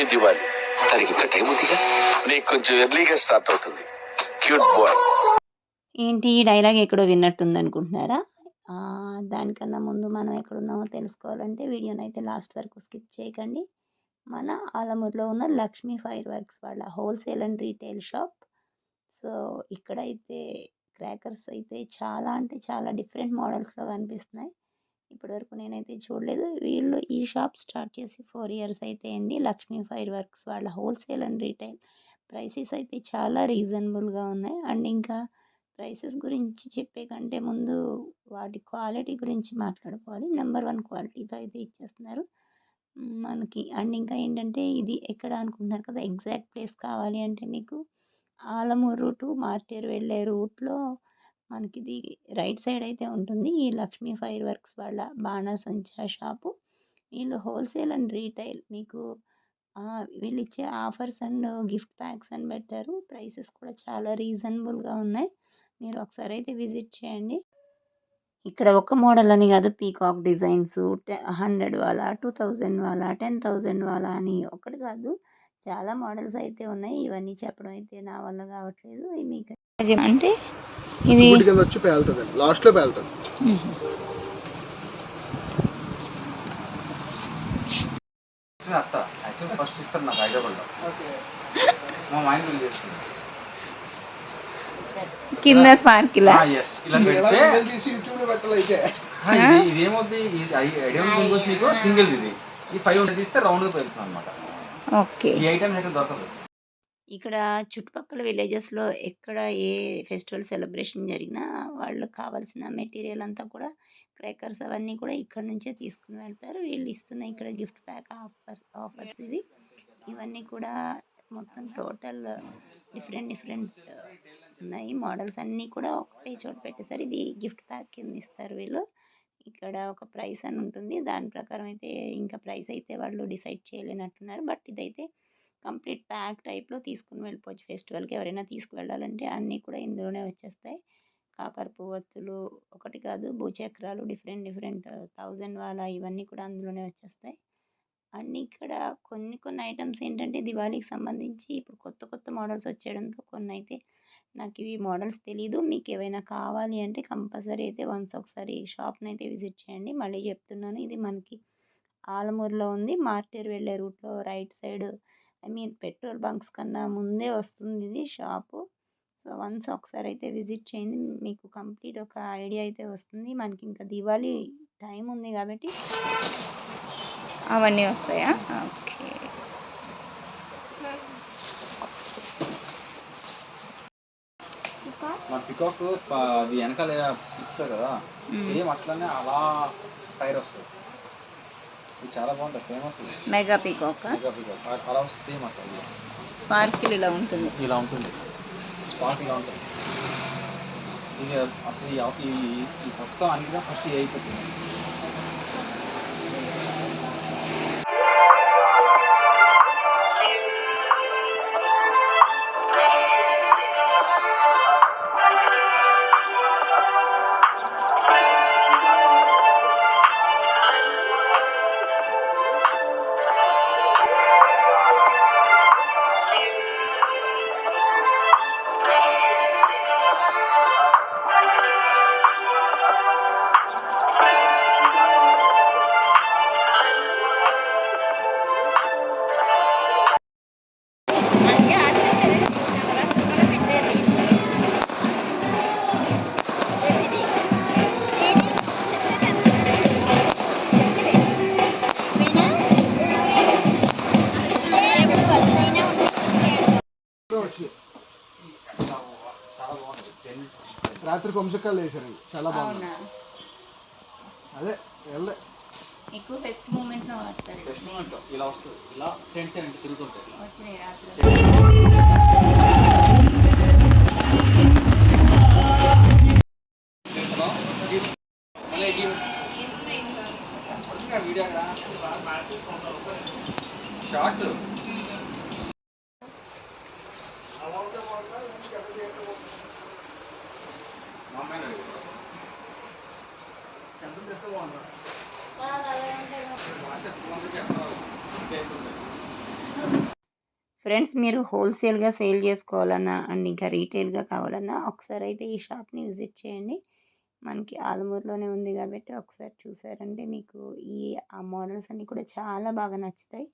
Happy Diwali దానికి ఇంకా time ఉందిగా? నీకు కొంచెం ఎర్లీగా స్టార్ట్ అవుతుంది. క్యూట్ బాయ్ ఏంటి ఈ డైలాగ్ ఎక్కడో విన్నట్టుంది అనుకుంటున్నారా దానికన్నా ముందు మనం ఎక్కడున్నామో తెలుసుకోవాలంటే వీడియోని అయితే లాస్ట్ వరకు స్కిప్ చేయకండి. మన ఆలమూరులో ఉన్న లక్ష్మీ ఫైర్ వర్క్స్ వాళ్ళ wholesale and retail shop so ఇక్కడైతే క్రాకర్స్ అయితే చాలా అంటే చాలా డిఫరెంట్ మోడల్స్లో కనిపిస్తున్నాయి. ఇప్పటివరకు నేనైతే చూడలేదు. వీళ్ళు ఈ షాప్ స్టార్ట్ చేసి ఫోర్ ఇయర్స్ అయితే అయింది. లక్ష్మీ ఫైర్ వర్క్స్ వాళ్ళ హోల్సేల్ అండ్ రీటైల్ ప్రైసెస్ అయితే చాలా రీజనబుల్గా ఉన్నాయి. అండ్ ఇంకా ప్రైసెస్ గురించి చెప్పే కంటే ముందు వాటి క్వాలిటీ గురించి మాట్లాడుకోవాలి. నెంబర్ వన్ క్వాలిటీతో అయితే ఇచ్చేస్తున్నారు. మనకి అండ్ ఇంకా ఏంటంటే ఇది ఎక్కడ అనుకుంటున్నారు కదా? ఎగ్జాక్ట్ ప్లేస్ కావాలి అంటే మీకు ఆలమూరు టు మార్టేరు వెళ్ళే రూట్లో మనకి ఇది రైట్ సైడ్ అయితే ఉంటుంది. ఈ లక్ష్మీ ఫైర్ వర్క్స్ వాళ్ళ బాణసంచా షాపు. వీళ్ళు హోల్సేల్ అండ్ రీటైల్. మీకు వీళ్ళు ఇచ్చే ఆఫర్స్ అండ్ గిఫ్ట్ ప్యాక్స్ అని పెట్టారు. ప్రైసెస్ కూడా చాలా రీజనబుల్గా ఉన్నాయి. మీరు ఒకసారి అయితే విజిట్ చేయండి. ఇక్కడ ఒక మోడల్ అని కాదు పీకాక్ డిజైన్స్ హండ్రెడ్ వాళ్ళ టూ థౌజండ్ వాళ్ళ టెన్ థౌజండ్ వాళ్ళ అని ఒకటి కాదు. చాలా మోడల్స్ అయితే ఉన్నాయి. ఇవన్నీ చెప్పడం అయితే నా వల్ల కావట్లేదు. మీకు అంటే ఇది కింద వచ్చి పేలుతుంది. లాస్ట్లో పేలుతుంది. అత్త. యాక్చువల్ ఫస్ట్ ఇస్తారు నాకు హైదరాబాద్లో. మా మైండ్ బిల్ చేస్తుంది కింద స్పార్కిలా. ఎస్ ఇలా పెడితే తీసి యూట్యూబ్లో పెట్టాలి అయితే? ఆ, ఇది ఇది ఏమవుతుంది ఇది ఐడియా. సింగిల్ ఇది. ఈ ఫైవ్ హండ్రెడ్ తీస్తే రౌండ్గా పెరుగుతుంది అనమాట ఓకే ఈ ఐటమ్స్ అయితే దొరకదు. ఇక్కడ చుట్టుపక్కల విలేజెస్లో ఎక్కడ ఏ ఫెస్టివల్ సెలబ్రేషన్ జరిగినా వాళ్ళకి కావాల్సిన మెటీరియల్ అంతా కూడా క్రేకర్స్ అవన్నీ కూడా ఇక్కడ నుంచే తీసుకుని వెళ్తారు. వీళ్ళు ఇస్తున్న ఇక్కడ గిఫ్ట్ ప్యాక్ ఆఫర్స్ ఆఫర్స్ ఇవి. ఇవన్నీ కూడా మొత్తం టోటల్ డిఫరెంట్ డిఫరెంట్ ఉన్నాయి. మోడల్స్ అన్నీ కూడా ఒకటే చోట పెట్టేసారు. ఇది గిఫ్ట్ ప్యాక్ కింద ఇస్తారు వీళ్ళు. ఇక్కడ ఒక ప్రైస్ అని ఉంటుంది. దాని ప్రకారం అయితే ఇంకా ప్రైస్ అయితే వాళ్ళు డిసైడ్ చేయలేనట్టున్నారు. బట్ ఇదైతే కంప్లీట్ ప్యాక్ టైప్లో తీసుకుని వెళ్ళిపోవచ్చు. ఫెస్టివల్కి ఎవరైనా తీసుకువెళ్ళాలంటే అన్నీ కూడా ఇందులోనే వచ్చేస్తాయి. కాకర పువ్వత్తులు ఒకటి కాదు భూచక్రాలు డిఫరెంట్ డిఫరెంట్ థౌజండ్ వాళ్ళ ఇవన్నీ కూడా అందులోనే వచ్చేస్తాయి. అన్నీ ఇక్కడ కొన్ని కొన్ని ఐటమ్స్ ఏంటంటే దివాళీకి సంబంధించి ఇప్పుడు కొత్త కొత్త మోడల్స్ వచ్చేయడంతో కొన్ని అయితే నాకు ఇవి మోడల్స్ తెలీదు. మీకు ఏవైనా కావాలి అంటే కంపల్సరీ అయితే వన్స్ ఒకసారి షాప్ని అయితే విజిట్ చేయండి. మళ్ళీ చెప్తున్నాను ఇది మనకి ఆలమూరులో ఉంది. మార్టేరు వెళ్ళే రూట్లో right side I mean petrol bunks కన్నా ముందే వస్తుంది ఇది షాపు. సో వన్స్ ఒకసారి అయితే విజిట్ చేయండి. మీకు కంప్లీట్ ఒక ఐడియా అయితే వస్తుంది. మనకి ఇంకా దివాళీ టైం ఉంది కాబట్టి అవన్నీ వస్తాయా? ఓకే. మన పికాక్ అది వెనకాల ఇస్తారు కదా. సేమ్ అట్లనే అలా ఫైర్ వస్తుంది. ఇది చాలా బాగుంటుంది famous mega peacock mega peacock అలా సేమ్ అట్లా. స్పార్కిల్ ఇలా ఉంటుంది. ఇలా ఉంటుంది. స్పాట్ ఇలా ఉంటుంది. ఇది అసలు ఈ మొత్తం అన్ని ఫస్ట్ అయిపోతుంది. టెన్ రాత్రి కొంచెకాయలు వేసారండి చాలా బాగుంది అదే వెళ్ళే ఎక్కువ ఫెస్ట్ మూమెంట్లో వస్తారు ఫస్ట్ మూమెంట్ ఇలా వస్తుంది. ఇలా టెన్ టెన్ తిరుగుతుంటాయి. ఇలా వచ్చినాయి రాత్రి. ఫ్రెండ్స్ మీరు హోల్సేల్గా సేల్ చేసుకోవాలన్నా అండ్ ఇంకా రీటైల్గా కావాలన్నా ఒకసారి అయితే ఈ షాప్ని విజిట్ చేయండి. మనకి ఆలమూరులోనే ఉంది కాబట్టి ఒకసారి చూసారంటే మీకు ఈ ఆ మోడల్స్ అన్నీ కూడా చాలా బాగా నచ్చుతాయి.